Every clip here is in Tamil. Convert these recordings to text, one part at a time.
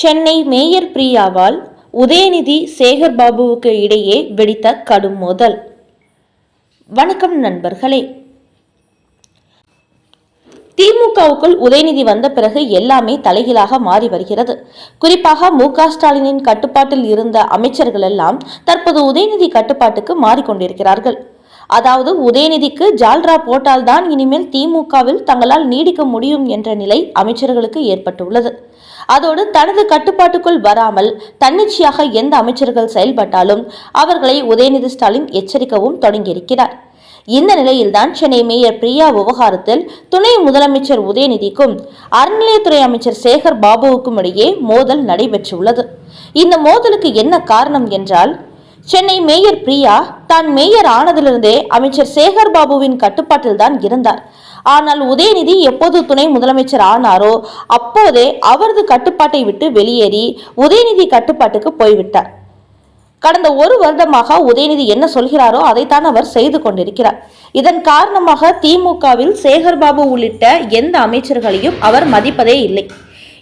சென்னை மேயர் பிரியாவால் உதயநிதி சேகர் பாபுவுக்கு இடையே வெடித்த கடும் மோதல். வணக்கம் நண்பர்களே. திமுகவுக்குள் உதயநிதி வந்த பிறகு எல்லாமே தலைகீழாக மாறி வருகிறது. குறிப்பாக மு ஸ்டாலினின் கட்டுப்பாட்டில் இருந்த அமைச்சர்கள் எல்லாம் தற்போது உதயநிதி கட்டுப்பாட்டுக்கு மாறிக்கொண்டிருக்கிறார்கள். அதாவது உதயநிதிக்கு ஜால்ரா போட்டால்தான் இனிமேல் திமுகவில் தங்களால் நீடிக்க முடியும் என்ற நிலை அமைச்சர்களுக்கு ஏற்பட்டுள்ளது. அதோடு தனது கட்டுப்பாட்டுக்குள் வராமல் தன்னிச்சையாக எந்த அமைச்சர்கள் செயல்பட்டாலும் அவர்களை உதயநிதி ஸ்டாலின் எச்சரிக்கவும் தொடங்கியிருக்கிறார். இந்த நிலையில்தான் சென்னை மேயர் பிரியா விவகாரத்தில் துணை முதலமைச்சர் உதயநிதிக்கும் அறநிலையத்துறை அமைச்சர் சேகர் பாபுவுக்கும் இடையே மோதல் நடைபெற்றுள்ளது. இந்த மோதலுக்கு என்ன காரணம் என்றால் சென்னை மேயர் பிரியா தான் மேயர் ஆனதிலிருந்தே அமைச்சர் சேகர் பாபுவின் கட்டுப்பாட்டில் தான் இருந்தார். ஆனால் உதயநிதி எப்போது துணை முதலமைச்சர் ஆனாரோ அப்போதே அவரது கட்டுப்பாட்டை விட்டு வெளியேறி உதயநிதி கட்டுப்பாட்டுக்கு போய்விட்டார். கடந்த ஒரு வருடமாக உதயநிதி என்ன சொல்கிறாரோ அதைத்தான் அவர் செய்து கொண்டிருக்கிறார். இதன் காரணமாக திமுகவில் சேகர்பாபு உள்ளிட்ட எந்த அமைச்சர்களையும் அவர் மதிப்பதே இல்லை.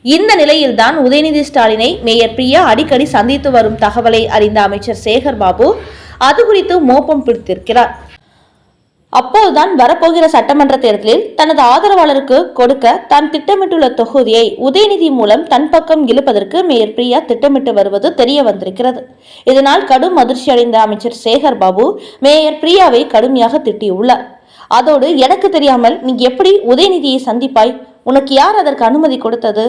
இந்த நிலையில்தான் உதயநிதி ஸ்டாலினை மேயர் பிரியா அடிக்கடி சந்தித்து வரும் தகவலை அறிந்த அமைச்சர் சேகர்பாபு அது குறித்து மோப்பம் பிடித்திருக்கிறார். அப்போதுதான் வரப்போகிற சட்டமன்ற தேர்தலில் தனது ஆதரவாளருக்கு கொடுக்க தான் திட்டமிட்டுள்ள தொகுதியை உதயநிதி மூலம் தன் பக்கம் இழுப்பதற்கு மேயர் பிரியா திட்டமிட்டு வருவது தெரிய வந்திருக்கிறது. இதனால் கடும் அதிர்ச்சி அடைந்த அமைச்சர் சேகர் பாபு மேயர் பிரியாவை கடுமையாக திட்டியுள்ளார். அதோடு எனக்கு தெரியாமல் நீ எப்படி உதயநிதியை சந்திப்பாய்? உனக்கு யார் அதற்கு அனுமதி கொடுத்தது?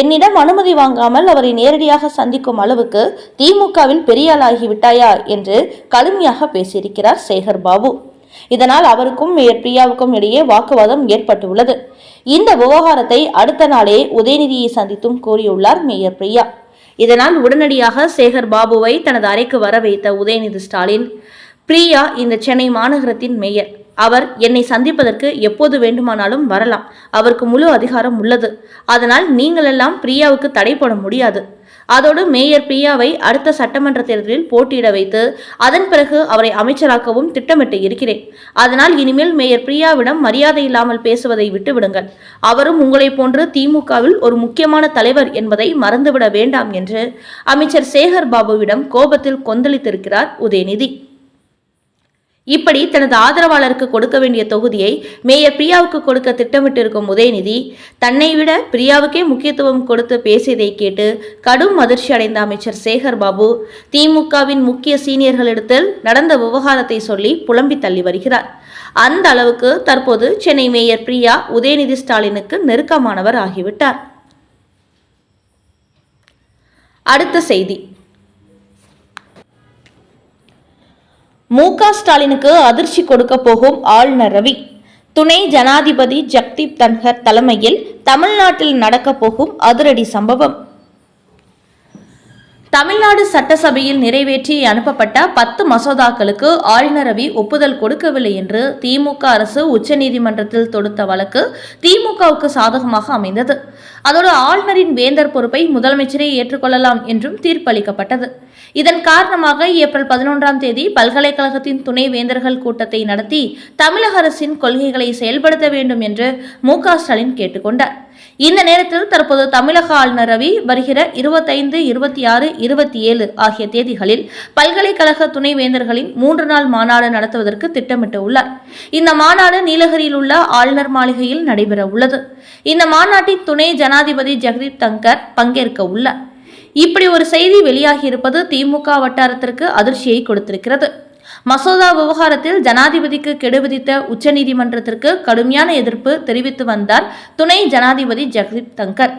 என்னிடம் அனுமதி வாங்காமல் அவரை நேரடியாக சந்திக்கும் அளவுக்கு திமுகவில் பெரியாளாகி விட்டாயா? என்று கடுமையாக பேசியிருக்கிறார் சேகர் பாபு. இதனால் அவருக்கும் மேயர் பிரியாவுக்கும் இடையே வாக்குவாதம் ஏற்பட்டுள்ளது. இந்த விவகாரத்தை அடுத்த நாளே உதயநிதியை சந்தித்தும் கூறியுள்ளார் மேயர் பிரியா. இதனால் உடனடியாக சேகர் பாபுவை தனது அறைக்கு வர வைத்த உதயநிதி ஸ்டாலின் பிரியா இந்த சென்னை மாநகரத்தின் மேயர். அவர் என்னை சந்திப்பதற்கு எப்போது வேண்டுமானாலும் வரலாம். அவருக்கு முழு அதிகாரம் உள்ளது. அதனால் நீங்களெல்லாம் பிரியாவுக்கு தடை போட முடியாது. அதோடு மேயர் பிரியாவை அடுத்த சட்டமன்ற தேர்தலில் போட்டியிட வைத்து அதன் பிறகு அவரை அமைச்சராக்கவும் திட்டமிட்டு இருக்கிறேன். அதனால் இனிமேல் மேயர் பிரியாவிடம் மரியாதை இல்லாமல் பேசுவதை விட்டுவிடுங்கள். அவரும் உங்களைப் போன்று திமுகவில் ஒரு முக்கியமான தலைவர் என்பதை மறந்துவிட வேண்டாம் என்று அமைச்சர் சேகர் பாபுவிடம் கோபத்தில் கொந்தளித்திருக்கிறார் உதயநிதி. இப்படி தனது ஆதரவாளருக்கு கொடுக்க வேண்டிய தொகுதியை மேயர் பிரியாவுக்கு கொடுக்க திட்டமிட்டிருக்கும் உதயநிதி தன்னை விட பிரியாவுக்கே முக்கியத்துவம் கொடுத்து பேசியதை கேட்டு கடும் அதிர்ச்சி அடைந்த அமைச்சர் சேகர் பாபு திமுகவின் முக்கிய சீனியர்களிடத்தில் நடந்த விவகாரத்தை சொல்லி புலம்பி தள்ளி வருகிறார். அந்த அளவுக்கு தற்போது சென்னை மேயர் பிரியா உதயநிதி ஸ்டாலினுக்கு நெருக்கமானவர் ஆகிவிட்டார். அடுத்த செய்தி. மு ஸ்டாலினுக்கு அதிர்ச்சி கொடுக்க போகும் ஆளுநர் ரவி. துணை ஜனாதிபதி ஜக்தீப் தன்கர் தலைமையில் தமிழ்நாட்டில் நடக்க போகும் அதிரடி சம்பவம். தமிழ்நாடு சட்டசபையில் நிறைவேற்றி அனுப்பப்பட்ட பத்து மசோதாக்களுக்கு ஆளுநரவை ஒப்புதல் கொடுக்கவில்லை என்று திமுக அரசு உச்சநீதிமன்றத்தில் தொடுத்த வழக்கு திமுகவுக்கு சாதகமாக அமைந்தது. அதோடு ஆளுநரின் வேந்தர் பொறுப்பை முதலமைச்சரே ஏற்றுக்கொள்ளலாம் என்றும் தீர்ப்பளிக்கப்பட்டது. இதன் காரணமாக ஏப்ரல் பதினொன்றாம் தேதி பல்கலைக்கழகத்தின் துணை வேந்தர்கள் கூட்டத்தை நடத்தி தமிழக அரசின் கொள்கைகளை செயல்படுத்த வேண்டும் என்று மு ஸ்டாலின் கேட்டுக்கொண்டார். இந்த நேரத்தில் தற்போது தமிழக ஆளுநர் ரவி வருகிற இருபத்தைந்து இருபத்தி ஆறு இருபத்தி ஏழு ஆகிய தேதிகளில் பல்கலைக்கழக துணைவேந்தர்களின் மூன்று நாள் மாநாடு நடத்துவதற்கு திட்டமிட்டுள்ளார். இந்த மாநாடு நீலகிரியில் உள்ள ஆளுநர் மாளிகையில் நடைபெற உள்ளது. இந்த மாநாட்டின் துணை ஜனாதிபதி ஜெகதீப் தங்கர் பங்கேற்க உள்ளார். இப்படி ஒரு செய்தி வெளியாகி இருப்பது திமுக வட்டாரத்திற்கு அதிர்ச்சியை கொடுத்திருக்கிறது. மசோதா விவகாரத்தில் ஜனாதிபதிக்கு கெடு விதித்த உச்சநீதிமன்றத்திற்கு கடுமையான எதிர்ப்பு தெரிவித்து வந்தார் துணை ஜனாதிபதி ஜெகதீப் தங்கர்.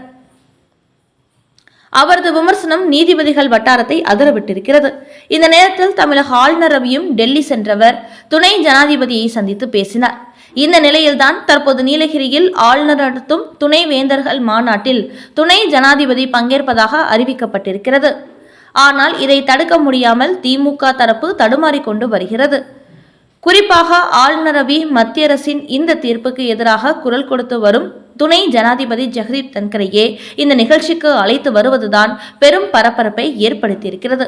அவரது விமர்சனம் நீதிபதிகள் வட்டாரத்தை அதிரவிட்டிருக்கிறது. இந்த நேரத்தில் தமிழக ஆளுநர் ரவியும் டெல்லி சென்றவர் துணை ஜனாதிபதியை சந்தித்து பேசினார். இந்த நிலையில்தான் தற்போது நீலகிரியில் ஆளுநர் நடத்தும் துணை வேந்தர்கள் மாநாட்டில் துணை ஜனாதிபதி பங்கேற்பதாக அறிவிக்கப்பட்டிருக்கிறது. ஆனால் இதை தடுக்க முடியாமல் திமுக தரப்பு தடுமாறிக்கொண்டு வருகிறது. குறிப்பாக ஆளுநரவி மத்திய அரசின் இந்த தீர்ப்புக்கு எதிராக குரல் கொடுத்து வரும் துணை ஜனாதிபதி ஜெகதீப் தன்கரையே இந்த நிகழ்ச்சிக்கு அழைத்து வருவதுதான் பெரும் பரபரப்பை ஏற்படுத்தியிருக்கிறது.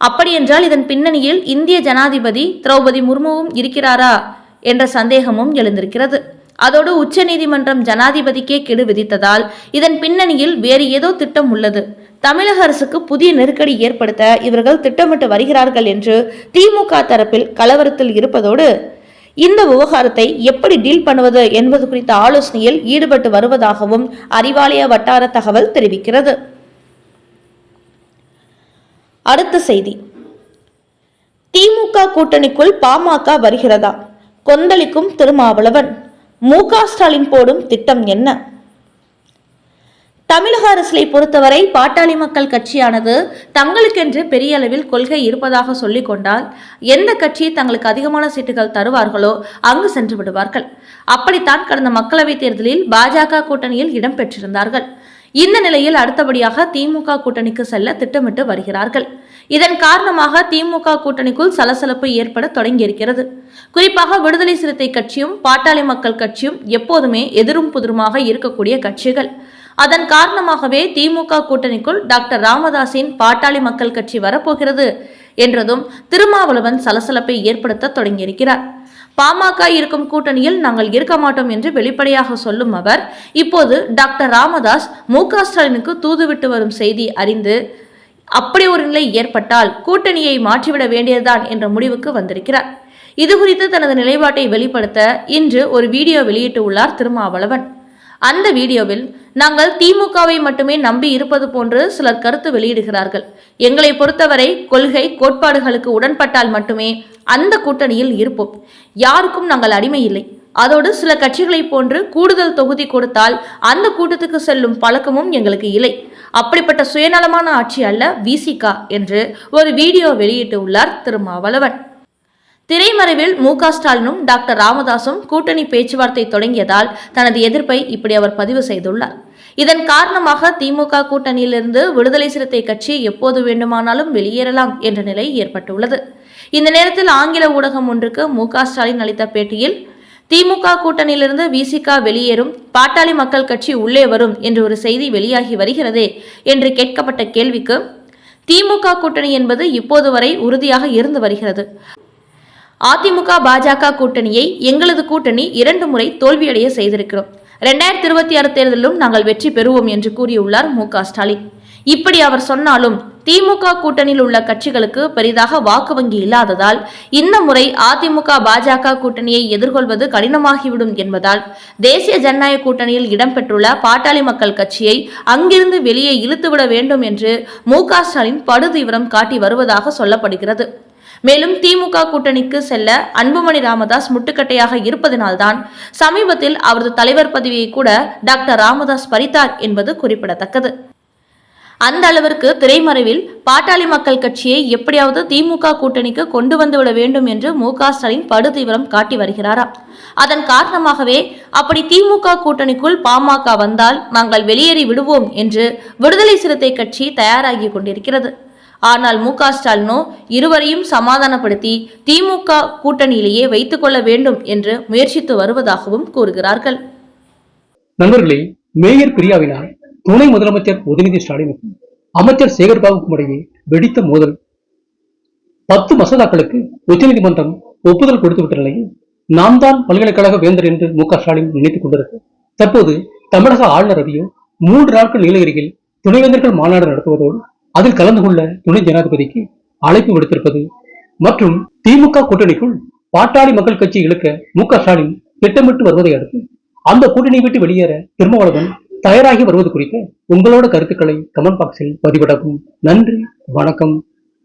அப்படியென்றால் இதன் பின்னணியில் இந்திய ஜனாதிபதி திரௌபதி முர்முவும் இருக்கிறாரா என்ற சந்தேகமும் எழுந்திருக்கிறது. அதோடு உச்சநீதிமன்றம் ஜனாதிபதிக்கே கெடு விதித்ததால் இதன் பின்னணியில் வேறு ஏதோ திட்டம் உள்ளது. தமிழக அரசுக்கு புதிய நெருக்கடி ஏற்படுத்த இவர்கள் திட்டமிட்டு வருகிறார்கள் என்று திமுக தரப்பில் கலவரத்தில் இருப்பதோடு இந்த விவகாரத்தை எப்படி டீல் பண்ணுவது என்பது குறித்த ஆலோசனையில் ஈடுபட்டு வருவதாகவும் அறிவாலய வட்டார தகவல் தெரிவிக்கிறது. அடுத்த செய்தி. திமுக கூட்டணிக்குள் பாமக வருகிறதா? கொந்தளிக்கும் திருமாவளவன். மு க ஸ்டாலின் போடும் திட்டம் என்ன? தமிழக அரசியலை பொறுத்தவரை பாட்டாளி மக்கள் கட்சியானது தங்களுக்கென்று பெரிய அளவில் கொள்கை இருப்பதாக சொல்லிக் கொண்டால் எந்த கட்சி தங்களுக்கு அதிகமான சீட்டுகள் தருவார்களோ அங்கு சென்று விடுவார்கள். அப்படித்தான் கடந்த மக்களவைத் தேர்தலில் பாஜக கூட்டணியில் இடம்பெற்றிருந்தார்கள் இந்த நிலையில் அடுத்தபடியாக திமுக கூட்டணிக்கு செல்ல திட்டமிட்டு வருகிறார்கள். இதன் காரணமாக திமுக கூட்டணிக்குள் சலசலப்பு ஏற்பட தொடங்கியிருக்கிறது. குறிப்பாக விடுதலை சிறுத்தை கட்சியும் பாட்டாளி மக்கள் கட்சியும் எப்போதுமே எதிரும் புதிருமாக இருக்கக்கூடிய கட்சிகள். அதன் காரணமாகவே திமுக கூட்டணிக்குள் டாக்டர் ராமதாஸின் பாட்டாளி மக்கள் கட்சி வரப்போகிறது என்றதும் திருமாவளவன் சலசலப்பை ஏற்படுத்த தொடங்கியிருக்கிறார். பாமக இருக்கும் கூட்டணியில் நாங்கள் இருக்க மாட்டோம் என்று வெளிப்படையாக சொல்லும் அவர் இப்போது டாக்டர் ராமதாஸ் மு க ஸ்டாலினுக்கு தூதுவிட்டு வரும் செய்தி அறிந்து அப்படி ஒரு நிலை ஏற்பட்டால் கூட்டணியை மாற்றிவிட வேண்டியதுதான் என்ற முடிவுக்கு வந்திருக்கிறார். இது குறித்து தனது நிலைப்பாட்டை வெளிப்படுத்த இன்று ஒரு வீடியோ வெளியிட்டு உள்ளார் திருமாவளவன். அந்த வீடியோவில் நாங்கள் திமுகவை மட்டுமே நம்பி இருப்பது போன்று சிலர் கருத்து வெளியிடுகிறார்கள். எங்களை பொறுத்தவரை கொள்கை கோட்பாடுகளுக்கு உடன்பட்டால் மட்டுமே அந்த கூட்டணியில் இருப்போம். யாருக்கும் நாங்கள் அடிமை இல்லை. அதோடு சில கட்சிகளைப் போன்று கூடுதல் தொகுதி கொடுத்தால் அந்த கூட்டத்துக்கு செல்லும் பழக்கமும் எங்களுக்கு இல்லை. அப்படிப்பட்ட சுயநலமான ஆட்சி அல்ல விசிகா என்று ஒரு வீடியோ வெளியிட்டு உள்ளார் திருமாவளவன். திரைமறைவில் மு க ஸ்டாலினும் டாக்டர் ராமதாசும் கூட்டணி பேச்சுவார்த்தை தொடங்கியதால் தனது எதிர்ப்பை இப்படி அவர் பதிவு செய்துள்ளார். இதன் காரணமாக திமுக கூட்டணியிலிருந்து விடுதலை சிறுத்தை கட்சி எப்போது வேண்டுமானாலும் வெளியேறலாம் என்ற நிலை ஏற்பட்டுள்ளது. இந்த நேரத்தில் ஆங்கில ஊடகம் ஒன்றுக்கு மு க ஸ்டாலின் அளித்த பேட்டியில் திமுக கூட்டணியிலிருந்து விசிக வெளியேறும் பாட்டாளி மக்கள் கட்சி உள்ளே வரும் என்று ஒரு செய்தி வெளியாகி வருகிறதே என்று கேட்கப்பட்ட கேள்விக்கு திமுக கூட்டணி என்பது இப்போது வரை உறுதியாக இருந்து வருகிறது. அதிமுக பாஜக கூட்டணியை எங்களது கூட்டணி இரண்டு முறை தோல்வியடைய செய்திருக்கிறோம். ரெண்டாயிரத்தி இருபத்தி ஆறு தேர்தலிலும் நாங்கள் வெற்றி பெறுவோம் என்று கூறியுள்ளார் மு க ஸ்டாலின். இப்படி அவர் சொன்னாலும் திமுக கூட்டணியில் உள்ள கட்சிகளுக்கு பெரிதாக வாக்கு வங்கி இல்லாததால் இந்த முறை அதிமுக பாஜக கூட்டணியை எதிர்கொள்வது கடினமாகிவிடும் என்பதால் தேசிய ஜனநாயக கூட்டணியில் இடம்பெற்றுள்ள பாட்டாளி மக்கள் கட்சியை அங்கிருந்து வெளியே இழுத்துவிட வேண்டும் என்று மு ஸ்டாலின் படுதீவிரம் காட்டி வருவதாக சொல்லப்படுகிறது. மேலும் திமுக கூட்டணிக்கு செல்ல அன்புமணி ராமதாஸ் முட்டுக்கட்டையாக இருப்பதனால்தான் சமீபத்தில் அவரது தலைவர் பதவியை கூட டாக்டர் ராமதாஸ் பறித்தார் என்பது குறிப்பிடத்தக்கது. அந்த அளவிற்கு திரைமறைவில் பாட்டாளி மக்கள் கட்சியை எப்படியாவது திமுக கூட்டணிக்கு கொண்டு வந்துவிட வேண்டும் என்று மு க ஸ்டாலின் படுதீவிரம் காட்டி வருகிறாராம் அதன் காரணமாகவே அப்படி திமுக கூட்டணிக்குள் பாமக வந்தால் நாங்கள் வெளியேறி விடுவோம் என்று விடுதலை சிறுத்தை கட்சி தயாராகி கொண்டிருக்கிறது. ஆனால் மு ஸ்டாலினோ இருவரையும் சமாதானப்படுத்தி திமுக கூட்டணியிலேயே வைத்துக் கொள்ள வேண்டும் என்று முயற்சித்து வருவதாகவும் கூறுகிறார்கள். நண்பர்களே மேயர் பிரியாவினால் துணை முதலமைச்சர் உதயநிதி ஸ்டாலினுக்கும் அமைச்சர் சேகர்பாபுக்கும் இடையே வெடித்த மோதல். பத்து மசோதாக்களுக்கு உச்சநீதிமன்றம் ஒப்புதல் கொடுத்துவிட்ட நிலையில் நாம் தான் பல்கலைக்கழக வேந்தர் என்று மு ஸ்டாலின் நினைத்துக் கொண்டிருக்கு தற்போது தமிழக ஆளுநர் ரவியோ மூன்று நாட்கள் நீலகிரியில் துணைவேந்தர்கள் மாநாடு நடத்துவதோடு அதில் கலந்து கொள்ள துணை ஜனாதிபதிக்கு அழைப்பு விடுத்திருப்பது மற்றும் திமுக கூட்டணிக்குள் பாட்டாளி மக்கள் கட்சி இழுக்க மு க ஸ்டாலின் திட்டமிட்டு வருவதை அடுத்து அந்த கூட்டணி விட்டு வெளியேற திருமாவளவன் தயாராகி வருவது குறித்த உங்களோட கருத்துக்களை கமெண்ட் பாக்ஸில் பதிவிடவும். நன்றி வணக்கம்.